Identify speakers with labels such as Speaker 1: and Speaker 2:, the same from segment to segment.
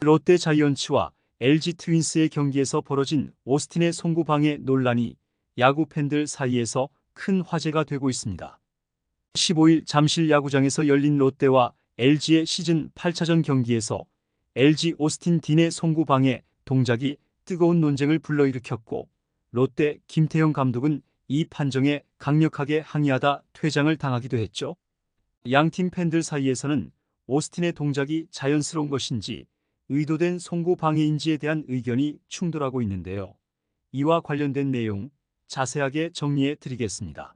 Speaker 1: 롯데 자이언츠와 LG 트윈스의 경기에서 벌어진 오스틴의 송구 방해 논란이 야구 팬들 사이에서 큰 화제가 되고 있습니다. 15일 잠실 야구장에서 열린 롯데와 LG의 시즌 8차전 경기에서 LG 오스틴 딘의 송구 방해 동작이 뜨거운 논쟁을 불러일으켰고 롯데 김태형 감독은 이 판정에 강력하게 항의하다 퇴장을 당하기도 했죠. 양팀 팬들 사이에서는 오스틴의 동작이 자연스러운 것인지 의도된 송구 방해인지에 대한 의견이 충돌하고 있는데요. 이와 관련된 내용 자세하게 정리해 드리겠습니다.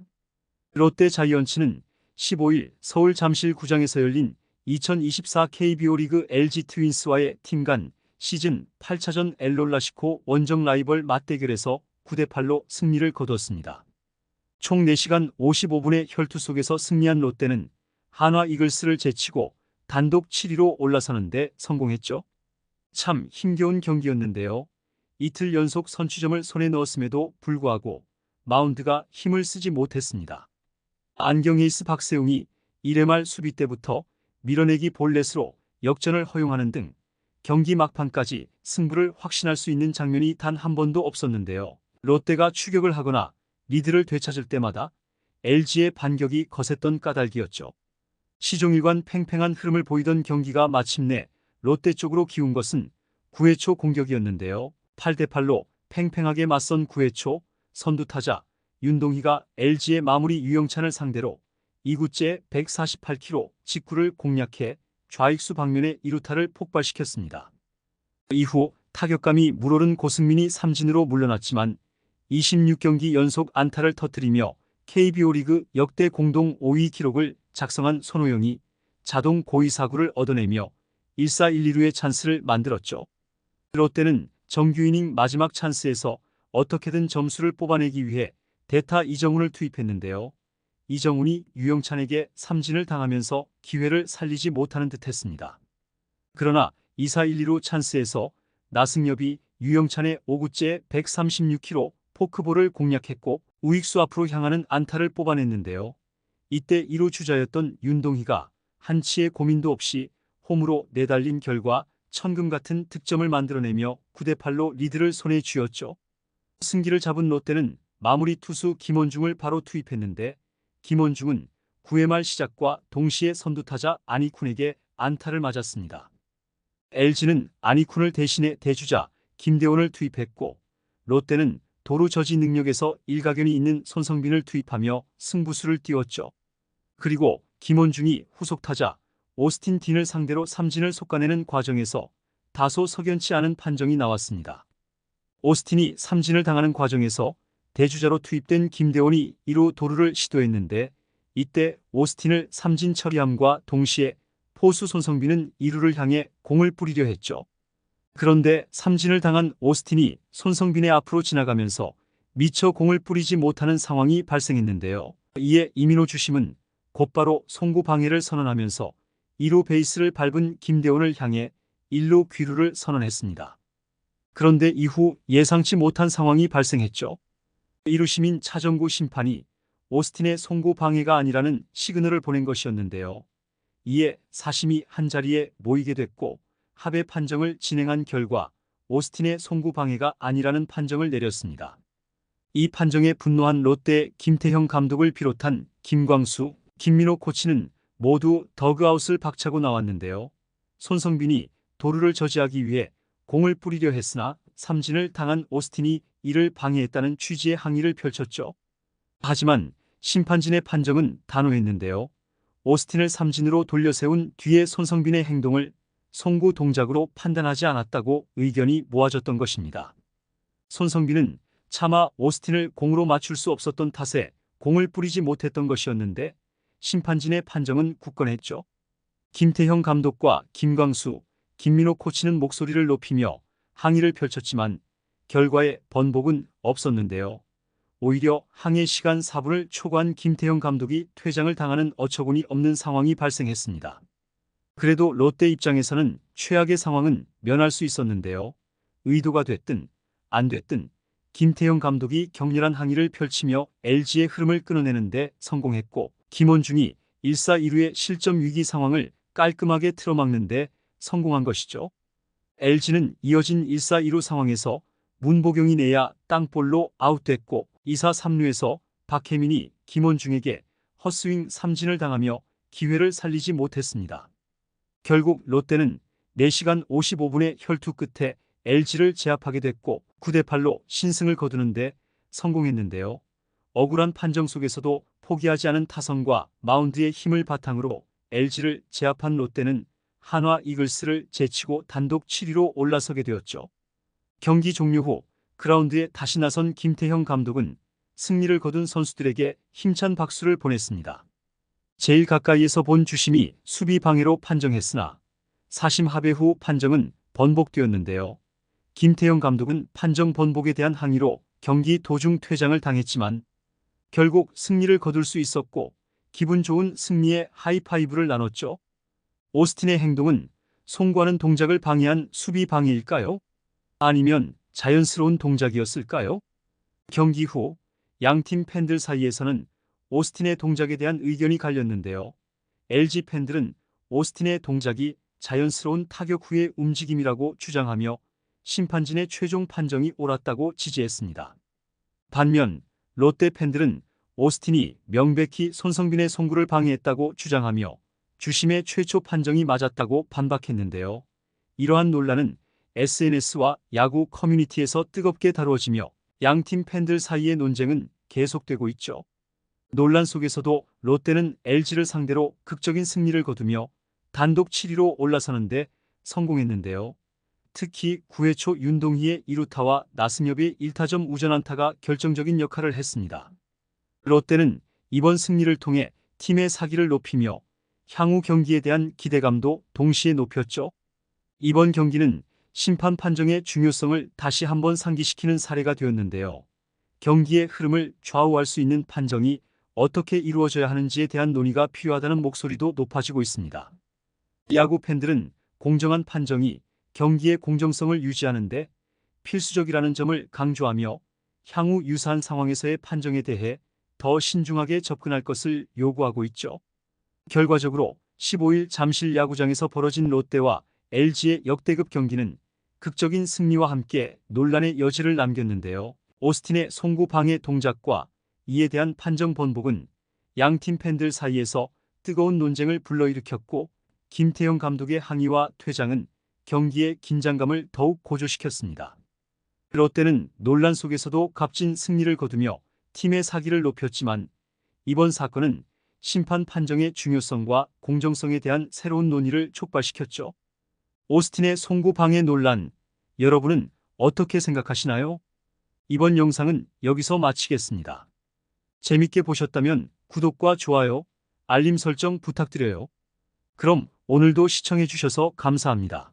Speaker 1: 롯데 자이언츠는 15일 서울 잠실구장에서 열린 2024 KBO 리그 LG 트윈스와의 팀 간 시즌 8차전 엘롤라시코 원정 라이벌 맞대결에서 9대8로 승리를 거뒀습니다. 총 4시간 55분의 혈투 속에서 승리한 롯데는 한화 이글스를 제치고 단독 7위로 올라서는데 성공했죠. 참 힘겨운 경기였는데요. 이틀 연속 선취점을 손에 넣었음에도 불구하고 마운드가 힘을 쓰지 못했습니다. 안경에이스 박세웅이 1회 말 수비 때부터 밀어내기 볼넷으로 역전을 허용하는 등 경기 막판까지 승부를 확신할 수 있는 장면이 단 한 번도 없었는데요. 롯데가 추격을 하거나 리드를 되찾을 때마다 LG의 반격이 거셌던 까닭이었죠. 시종일관 팽팽한 흐름을 보이던 경기가 마침내 롯데 쪽으로 기운 것은 9회 초 공격이었는데요. 8대8로 팽팽하게 맞선 9회 초 선두타자 윤동희가 LG의 마무리 유영찬을 상대로 2구째 148km 직구를 공략해 좌익수 방면의 2루타를 폭발시켰습니다. 이후 타격감이 물오른 고승민이 삼진으로 물러났지만 26경기 연속 안타를 터뜨리며 KBO 리그 역대 공동 5위 기록을 작성한 손호영이 자동 고의 사구를 얻어내며 1-4-1-2루의 찬스를 만들었죠. 롯데는 정규 이닝 마지막 찬스에서 어떻게든 점수를 뽑아내기 위해 대타 이정훈을 투입했는데요. 이정훈이 유영찬에게 삼진을 당하면서 기회를 살리지 못하는 듯했습니다. 그러나 2-4-1-2루 찬스에서 나승엽이 유영찬의 5구째 136km 포크볼을 공략했고 우익수 앞으로 향하는 안타를 뽑아냈는데요. 이때 1루 주자였던 윤동희가 한치의 고민도 없이 홈으로 내달린 결과 천금 같은 득점을 만들어내며 9대8로 리드를 손에 쥐었죠. 승기를 잡은 롯데는 마무리 투수 김원중을 바로 투입했는데 김원중은 9회 말 시작과 동시에 선두타자 아니쿤에게 안타를 맞았습니다. LG는 아니쿤을 대신해 대주자 김대원을 투입했고 롯데는 도루 저지 능력에서 일가견이 있는 손성빈을 투입하며 승부수를 띄웠죠. 그리고 김원중이 후속 타자 오스틴 딘을 상대로 삼진을 솎아내는 과정에서 다소 석연치 않은 판정이 나왔습니다. 오스틴이 삼진을 당하는 과정에서 대주자로 투입된 김대원이 1루 도루를 시도했는데 이때 오스틴을 삼진 처리함과 동시에 포수 손성빈은 2루를 향해 공을 뿌리려 했죠. 그런데 삼진을 당한 오스틴이 손성빈의 앞으로 지나가면서 미처 공을 뿌리지 못하는 상황이 발생했는데요. 이에 이민호 주심은 곧바로 송구 방해를 선언하면서 2루 베이스를 밟은 김대원을 향해 1루 귀루를 선언했습니다. 그런데 이후 예상치 못한 상황이 발생했죠. 1루 시민 차정구 심판이 오스틴의 송구 방해가 아니라는 시그널을 보낸 것이었는데요. 이에 사심이 한자리에 모이게 됐고 합의 판정을 진행한 결과 오스틴의 송구 방해가 아니라는 판정을 내렸습니다. 이 판정에 분노한 롯데 김태형 감독을 비롯한 김광수, 김민호 코치는 모두 더그아웃을 박차고 나왔는데요. 손성빈이 도루를 저지하기 위해 공을 뿌리려 했으나 삼진을 당한 오스틴이 이를 방해했다는 취지의 항의를 펼쳤죠. 하지만 심판진의 판정은 단호했는데요. 오스틴을 삼진으로 돌려세운 뒤에 손성빈의 행동을 송구 동작으로 판단하지 않았다고 의견이 모아졌던 것입니다. 손성빈은 차마 오스틴을 공으로 맞출 수 없었던 탓에 공을 뿌리지 못했던 것이었는데 심판진의 판정은 굳건했죠. 김태형 감독과 김광수, 김민호 코치는 목소리를 높이며 항의를 펼쳤지만 결과에 번복은 없었는데요. 오히려 항해 시간 4분을 초과한 김태형 감독이 퇴장을 당하는 어처구니 없는 상황이 발생했습니다. 그래도 롯데 입장에서는 최악의 상황은 면할 수 있었는데요. 의도가 됐든 안 됐든 김태형 감독이 격렬한 항의를 펼치며 LG의 흐름을 끊어내는데 성공했고 김원중이 1사 1루의 실점 위기 상황을 깔끔하게 틀어막는 데 성공한 것이죠. LG는 이어진 1사 2루 상황에서 문보경이 내야 땅볼로 아웃됐고 2사 3루에서 박혜민이 김원중에게 헛스윙 삼진을 당하며 기회를 살리지 못했습니다. 결국 롯데는 4시간 55분의 혈투 끝에 LG를 제압하게 됐고 9대8로 신승을 거두는데 성공했는데요. 억울한 판정 속에서도 포기하지 않은 타선과 마운드의 힘을 바탕으로 LG를 제압한 롯데는 한화 이글스를 제치고 단독 7위로 올라서게 되었죠. 경기 종료 후 그라운드에 다시 나선 김태형 감독은 승리를 거둔 선수들에게 힘찬 박수를 보냈습니다. 제일 가까이에서 본 주심이 수비 방해로 판정했으나 사심 합의 후 판정은 번복되었는데요. 김태형 감독은 판정 번복에 대한 항의로 경기 도중 퇴장을 당했지만 결국 승리를 거둘 수 있었고 기분 좋은 승리의 하이파이브를 나눴죠. 오스틴의 행동은 송구하는 동작을 방해한 수비 방해일까요? 아니면 자연스러운 동작이었을까요? 경기 후 양팀 팬들 사이에서는 오스틴의 동작에 대한 의견이 갈렸는데요. LG 팬들은 오스틴의 동작이 자연스러운 타격 후의 움직임이라고 주장하며 심판진의 최종 판정이 옳았다고 지지했습니다. 반면 롯데 팬들은 오스틴이 명백히 손성빈의 송구를 방해했다고 주장하며 주심의 최초 판정이 맞았다고 반박했는데요. 이러한 논란은 SNS와 야구 커뮤니티에서 뜨겁게 다루어지며 양팀 팬들 사이의 논쟁은 계속되고 있죠. 논란 속에서도 롯데는 LG를 상대로 극적인 승리를 거두며 단독 7위로 올라서는데 성공했는데요. 특히 9회 초 윤동희의 2루타와 나승엽의 1타점 우전안타가 결정적인 역할을 했습니다. 롯데는 이번 승리를 통해 팀의 사기를 높이며 향후 경기에 대한 기대감도 동시에 높였죠. 이번 경기는 심판 판정의 중요성을 다시 한번 상기시키는 사례가 되었는데요. 경기의 흐름을 좌우할 수 있는 판정이 어떻게 이루어져야 하는지에 대한 논의가 필요하다는 목소리도 높아지고 있습니다. 야구 팬들은 공정한 판정이 경기의 공정성을 유지하는 데 필수적이라는 점을 강조하며 향후 유사한 상황에서의 판정에 대해 더 신중하게 접근할 것을 요구하고 있죠. 결과적으로 15일 잠실 야구장에서 벌어진 롯데와 LG의 역대급 경기는 극적인 승리와 함께 논란의 여지를 남겼는데요. 오스틴의 송구 방해 동작과 이에 대한 판정 번복은 양팀 팬들 사이에서 뜨거운 논쟁을 불러일으켰고 김태형 감독의 항의와 퇴장은 경기의 긴장감을 더욱 고조시켰습니다. 롯데는 논란 속에서도 값진 승리를 거두며 팀의 사기를 높였지만 이번 사건은 심판 판정의 중요성과 공정성에 대한 새로운 논의를 촉발시켰죠. 오스틴의 송구 방해 논란, 여러분은 어떻게 생각하시나요? 이번 영상은 여기서 마치겠습니다. 재밌게 보셨다면 구독과 좋아요, 알림 설정 부탁드려요. 그럼 오늘도 시청해주셔서 감사합니다.